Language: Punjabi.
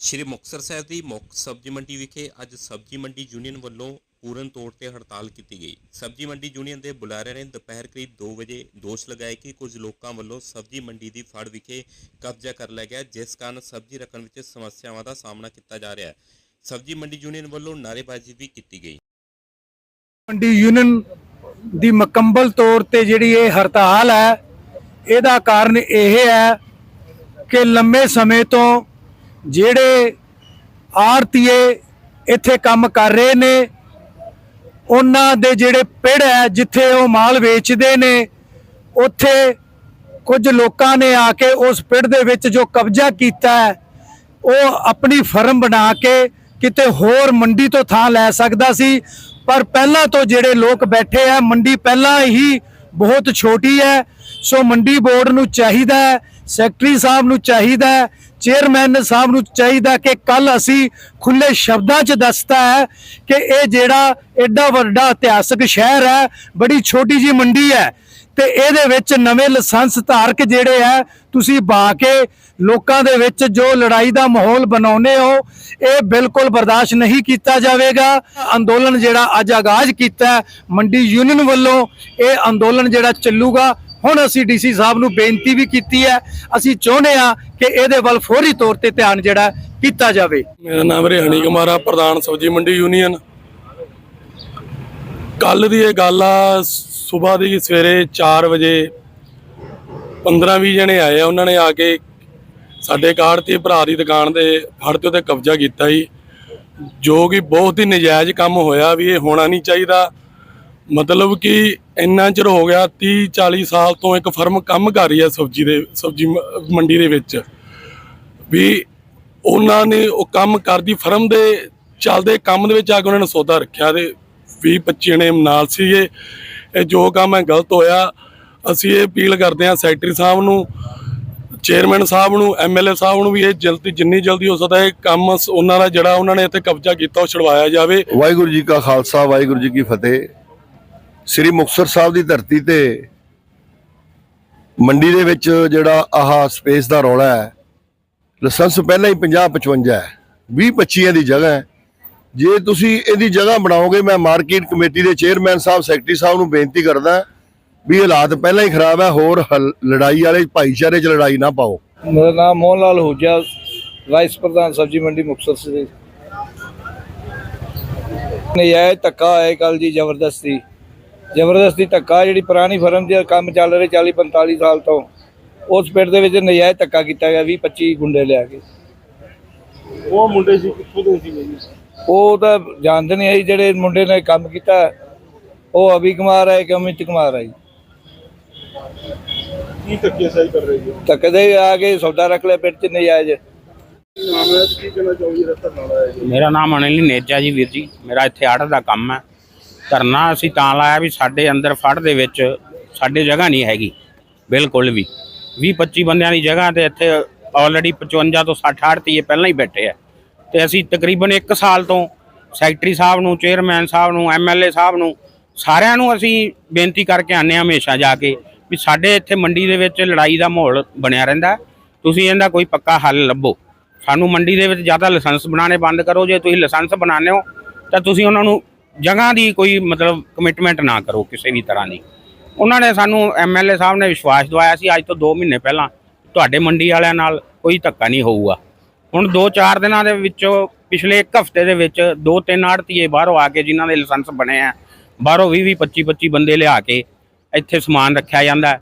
ਸ਼੍ਰੀ ਮੁਕਤਸਰ ਸਾਹਿਬ ਦੀ ਮੁੱਖ ਸਬਜ਼ੀ ਮੰਡੀ ਵਿਖੇ ਅੱਜ ਸਬਜ਼ੀ ਮੰਡੀ ਯੂਨੀਅਨ ਵੱਲੋਂ ਪੂਰਨ ਤੌਰ ਤੇ ਹੜਤਾਲ ਕੀਤੀ ਗਈ। ਸਬਜ਼ੀ ਮੰਡੀ ਯੂਨੀਅਨ ਦੇ ਬੁਲਾਰਿਆਂ ਨੇ ਦੁਪਹਿਰ ਕਰੀਬ 2 ਵਜੇ ਦੋਸ਼ ਲਗਾਏ ਕਿ ਕੁਝ ਲੋਕਾਂ ਵੱਲੋਂ ਸਬਜ਼ੀ ਮੰਡੀ ਦੀ ਫੜ ਵਿਖੇ ਕਬਜ਼ਾ ਕਰ ਲਿਆ ਗਿਆ, ਜਿਸ ਕਾਰਨ ਸਬਜ਼ੀ ਰੱਖਣ ਵਿੱਚ ਸਮੱਸਿਆਵਾਂ ਦਾ ਸਾਹਮਣਾ ਕੀਤਾ ਜਾ ਰਿਹਾ ਹੈ। ਸਬਜ਼ੀ ਮੰਡੀ ਯੂਨੀਅਨ ਵੱਲੋਂ ਨਾਅਰੇਬਾਜ਼ੀ ਵੀ ਕੀਤੀ ਗਈ। ਮੰਡੀ ਯੂਨੀਅਨ ਦੀ ਮੁਕੰਮਲ ਤੌਰ ਤੇ ਜਿਹੜੀ ਇਹ ਹੜਤਾਲ ਹੈ, ਇਹਦਾ ਕਾਰਨ ਇਹ ਹੈ ਕਿ ਲੰਮੇ ਸਮੇਂ ਤੋਂ ਜਿਹੜੇ ਆੜਤੀਏ ਇੱਥੇ ਕੰਮ ਕਰ ਰਹੇ ਨੇ, ਉਹਨਾਂ ਦੇ ਜਿਹੜੇ ਪਿੜ ਹੈ, ਜਿੱਥੇ ਉਹ ਮਾਲ ਵੇਚਦੇ ਨੇ, ਉੱਥੇ ਕੁਝ ਲੋਕਾਂ ਨੇ ਆ ਕੇ ਉਸ ਪਿੜ ਦੇ ਵਿੱਚ ਜੋ ਕਬਜ਼ਾ ਕੀਤਾ ਹੈ, ਉਹ ਆਪਣੀ ਫਰਮ ਬਣਾ ਕੇ ਕਿਤੇ ਹੋਰ ਮੰਡੀ ਤੋਂ ਥਾਂ ਲੈ ਸਕਦਾ ਸੀ। ਪਰ ਪਹਿਲਾਂ ਤੋਂ ਜਿਹੜੇ ਲੋਕ ਬੈਠੇ ਆ, ਮੰਡੀ ਪਹਿਲਾਂ ਹੀ ਬਹੁਤ ਛੋਟੀ ਹੈ, ਸੋ ਮੰਡੀ ਬੋਰਡ ਨੂੰ ਚਾਹੀਦਾ ਹੈ ਸੈਕਟਰੀ ਸਾਹਿਬ ਨੂੰ ਚਾਹੀਦਾ ਹੈ, ਚੇਅਰਮੈਨ ਸਾਹਿਬ ਨੂੰ ਚਾਹੀਦਾ ਕਿ ਕੱਲ ਅਸੀਂ ਖੁੱਲੇ ਸ਼ਬਦਾਂ 'ਚ ਦੱਸਤਾ ਹੈ ਕਿ ਇਹ ਜਿਹੜਾ ਐਡਾ ਵੱਡਾ ਇਤਿਹਾਸਕ ਸ਼ਹਿਰ ਹੈ, ਬੜੀ ਛੋਟੀ ਜੀ ਮੰਡੀ ਹੈ ਤੇ ਇਹਦੇ ਵਿੱਚ ਨਵੇਂ ਲਾਇਸੈਂਸ ਧਾਰਕ ਜਿਹੜੇ ਆ ਤੁਸੀਂ ਬਾ ਕੇ ਲੋਕਾਂ ਦੇ ਵਿੱਚ ਜੋ ਲੜਾਈ ਦਾ ਮਾਹੌਲ ਬਣਾਉਨੇ ਹੋ, ਇਹ ਬਿਲਕੁਲ ਬਰਦਾਸ਼ਤ ਨਹੀਂ ਕੀਤਾ ਜਾਵੇਗਾ। ਅੰਦੋਲਨ ਜਿਹੜਾ ਅੱਜ ਆਗਾਜ਼ ਕੀਤਾ ਮੰਡੀ ਯੂਨੀਅਨ ਵੱਲੋਂ ਇਹ ਅੰਦੋਲਨ ਜਿਹੜਾ ਚੱਲੂਗਾ ਹੁਣ ਅਸੀਂ ਡੀਸੀ ਸਾਹਿਬ ਨੂੰ ਬੇਨਤੀ ਵੀ ਕੀਤੀ ਹੈ, ਅਸੀਂ ਚਾਹੁੰਦੇ ਆ ਕਿ ਇਹਦੇ ਵੱਲ ਫੌਰੀ ਤੌਰ ਤੇ ਧਿਆਨ ਜਿਹੜਾ ਕੀਤਾ ਜਾਵੇ। ਮੇਰਾ ਨਾਮ ਰਿਹਾਨੀ ਕੁਮਾਰ ਆ, ਪ੍ਰਧਾਨ ਸਬਜ਼ੀ ਮੰਡੀ ਯੂਨੀਅਨ। ਕੱਲ ਦੀ ਇਹ ਗੱਲ ਆ, ਸਵੇਰ ਦੀ ਸਵੇਰੇ 4 ਵਜੇ 15-20 ਜਣੇ ਆਏ ਆ, ਉਹਨਾਂ ਨੇ ਆ ਕੇ ਸਾਡੇ ਕਾਰਡ ਤੇ ਭਰਾ ਦੀ ਦੁਕਾਨ ਦੇ ਫੜ ਤੇ ਉੱਤੇ ਕਬਜ਼ਾ ਕੀਤਾ ਜੀ। ਜੋ ਕਿ ਬਹੁਤ ਹੀ ਨਜਾਇਜ਼ ਕੰਮ ਹੋਇਆ ਵੀ ਇਹ ਹੋਣਾ ਨਹੀਂ ਚਾਹੀਦਾ। ਮਤਲਬ ਕਿ ਇੰਨਾ ਚਿਰ ਹੋ ਗਿਆ 30 40 ਸਾਲ ਤੋਂ ਇੱਕ ਫਰਮ ਕੰਮ ਕਰ ਰਹੀ ਹੈ ਸਬਜ਼ੀ ਦੇ, ਸਬਜ਼ੀ ਮੰਡੀ ਦੇ ਵਿੱਚ। ਵੀ ਉਹਨਾਂ ਨੇ ਉਹ ਕੰਮ ਕਰਦੀ, ਫਰਮ ਦੇ ਚੱਲਦੇ ਕੰਮ ਦੇ ਵਿੱਚ ਆ ਕੇ ਉਹਨਾਂ ਨੇ ਸੌਦਾ ਰੱਖਿਆ ਤੇ 20 25 ਜਣੇ ਨਾਲ ਸੀਗੇ। ਇਹ ਜੋ ਕੰਮ ਹੈ ਗਲਤ ਹੋਇਆ। ਅਸੀਂ ਇਹ ਅਪੀਲ ਕਰਦੇ ਹਾਂ ਸੈਕਟਰੀ ਸਾਹਿਬ ਨੂੰ, ਚੇਅਰਮੈਨ ਸਾਹਿਬ ਨੂੰ ਐਮਐਲਏ ਸਾਹਿਬ ਨੂੰ ਵੀ ਇਹ ਜਲਦੀ, ਜਿੰਨੀ ਜਲਦੀ ਹੋ ਸਕਦਾ ਇਹ ਕੰਮ ਉਹਨਾਂ ਦਾ ਜਿਹੜਾ ਉਹਨਾਂ ਨੇ ਇੱਥੇ ਕਬਜ਼ਾ ਕੀਤਾ ਉਹ ਛਡਵਾਇਆ ਜਾਵੇ। ਵਾਹਿਗੁਰੂ ਜੀ ਕਾ ਖਾਲਸਾ, ਵਾਹਿਗੁਰੂ ਜੀ ਕੀ ਫਤਿਹ। ਸ੍ਰੀ ਮੁਕਤਸਰ ਸਾਹਿਬ ਦੀ ਧਰਤੀ ਤੇ ਮੰਡੀ ਦੇ ਵਿੱਚ ਜਿਹੜਾ ਆਹ ਸਪੇਸ ਦਾ ਰੌਲਾ ਹੈ, ਲਾਇਸੈਂਸ ਪਹਿਲਾਂ ਹੀ 50 55 ਹੈ 20 25 ਦੀ ਜਗ੍ਹਾ ਹੈ। ਜੇ ਤੁਸੀਂ ਇਹਦੀ ਜਗ੍ਹਾ ਬਣਾਓਗੇ, ਮੈਂ ਮਾਰਕੀਟ ਕਮੇਟੀ ਦੇ ਚੇਅਰਮੈਨ ਸਾਹਿਬ ਸੈਕਟਰੀ ਸਾਹਿਬ ਨੂੰ ਬੇਨਤੀ ਕਰਦਾ ਵੀ ਹਾਲਾਤ ਪਹਿਲਾਂ ਹੀ ਖਰਾਬ ਹੈ, ਹੋਰ ਹਲ- ਲੜਾਈ ਵਾਲੇ ਭਾਈਚਾਰੇ 'ਚ ਲੜਾਈ ਨਾ ਪਾਓ। ਮੇਰਾ ਨਾਮ ਮੋਹਨ ਲਾਲ ਹੂਜਾ ਵਾਈਸ ਪ੍ਰਧਾਨ ਸਬਜ਼ੀ ਮੰਡੀ ਮੁਕਤਸਰ ਸੇ ਨਜਾਇਜ਼ ਧੱਕਾ ਹੈ ਕੱਲ ਜੀ ਜ਼ਬਰਦਸਤੀ। ਜ਼ਬਰਦਸਤੀ ਧੱਕਾ ਜਿਹੜੀ ਪੁਰਾਣੀ ਫਰਮ ਦੇ ਕੰਮ ਚੱਲ ਰਹੇ 40 45 ਸਾਲ ਤੋਂ ਉਸ ਪਿੰਡ ਦੇ ਵਿੱਚ ਨਜਾਇਜ਼ ਧੱਕਾ ਕੀਤਾ ਗਿਆ 20 25 ਗੁੰਡੇ ਲਿਆ ਕੇ। ਉਹ ਮੁੰਡੇ ਸੀ ਕਿੱਥੋਂ ਦੇ ਸੀ ਉਹ ਤਾਂ ਜਾਣਦੇ ਨਹੀਂ ਅਸੀਂ ਜਿਹੜੇ ਮੁੰਡੇ ਨੇ ਕੰਮ ਕੀਤਾ ਉਹ ਅਭੀ ਕੁਮਾਰ ਹੈ ਕਿ ਅਮਿਤ ਕੁਮਾਰ ਹੈ। ਕੀ ਧੱਕੇ ਸਾਈ ਕਰ ਰਹੇ ਜੀ? ਧੱਕੇ ਦੇ ਆ ਕੇ ਸੌਦਾ ਰੱਖ ਲਿਆ ਪਿੰਡ ਚ ਨਜਾਇਜ਼। ਨਾਮ ਹੈ ਕੀ ਕਹਿਣਾ ਚਾਹੁੰਦੀ ਰਤਨ ਨਾਲ ਹੈ ਮੇਰਾ ਨਾਮ ਅਨਿਲ ਨੇਜਾ ਜੀ ਵੀਰ ਜੀ ਮੇਰਾ ਇੱਥੇ ਆੜਤ ਦਾ ਕੰਮ ਹੈ। ਧਰਨਾ ਅਸੀਂ ਤਾਂ ਲਾਇਆ ਵੀ ਸਾਡੇ ਅੰਦਰ ਫੜ ਦੇ ਵਿੱਚ ਸਾਡੇ ਜਗ੍ਹਾ ਨਹੀਂ ਹੈਗੀ, ਬਿਲਕੁਲ ਵੀ। 20 25 ਬੰਦਿਆਂ ਦੀ ਜਗ੍ਹਾ ਤੇ ਇੱਥੇ ਆਲਰੇਡੀ 55 ਤੋਂ 60 ਆੜਤੀਏ ਪਹਿਲਾਂ ਹੀ ਬੈਠੇ ਆ। ਤੇ ਅਸੀਂ ਤਕਰੀਬਨ 1 ਸਾਲ ਤੋਂ ਸੈਕਟਰੀ ਸਾਹਿਬ ਨੂੰ, ਚੇਅਰਮੈਨ ਸਾਹਿਬ ਨੂੰ ਐਮਐਲਏ ਸਾਹਿਬ ਨੂੰ ਸਾਰਿਆਂ ਨੂੰ ਅਸੀਂ ਬੇਨਤੀ ਕਰਕੇ ਆਨੇ ਹਾਂ ਹਮੇਸ਼ਾ ਜਾ ਕੇ ਵੀ ਸਾਡੇ ਇੱਥੇ ਮੰਡੀ ਦੇ ਵਿੱਚ ਲੜਾਈ ਦਾ ਮਾਹੌਲ ਬਣਿਆ ਰਹਿੰਦਾ ਤੁਸੀਂ ਇਹਦਾ ਕੋਈ ਪੱਕਾ ਹੱਲ ਲੱਭੋ। ਸਾਨੂੰ ਮੰਡੀ ਦੇ ਵਿੱਚ ਜ਼ਿਆਦਾ ਲਾਇਸੈਂਸ ਬਣਾਉਣੇ ਬੰਦ ਕਰੋ। ਜੇ ਤੁਸੀਂ ਲਾਇਸੈਂਸ ਬਣਾਉਂਦੇ ਹੋ ਤਾਂ ਤੁਸੀਂ ਉਹਨਾਂ ਨੂੰ ਜਗ੍ਹਾ ਦੀ ਕੋਈ ਮਤਲਬ ਕਮਿਟਮੈਂਟ ਨਾ ਕਰੋ ਕਿਸੇ ਵੀ ਤਰ੍ਹਾਂ ਦੀ। ਉਹਨਾਂ ਨੇ ਸਾਨੂੰ ਐਮਐਲਏ ਸਾਹਿਬ ਨੇ ਵਿਸ਼ਵਾਸ ਦਵਾਇਆ ਸੀ, ਅੱਜ ਤੋਂ 2 ਮਹੀਨੇ ਪਹਿਲਾਂ ਤੁਹਾਡੇ ਮੰਡੀ ਵਾਲਿਆਂ ਨਾਲ ਕੋਈ ਧੱਕਾ ਨਹੀਂ ਹੋਊਗਾ। ਹੁਣ 2-4 ਦਿਨਾਂ ਦੇ ਵਿੱਚੋਂ ਪਿਛਲੇ ਇੱਕ ਹਫ਼ਤੇ ਦੇ ਵਿੱਚ ਦੋ ਤਿੰਨ ਆੜਤੀਏ ਬਾਹਰੋਂ ਆ ਕੇ ਜਿਨ੍ਹਾਂ ਦੇ ਲਾਇਸੈਂਸ ਬਣੇ ਆ, ਬਾਹਰੋਂ 20-20 25-25 ਬੰਦੇ ਲਿਆ ਕੇ ਇੱਥੇ ਸਮਾਨ ਰੱਖਿਆ ਜਾਂਦਾ।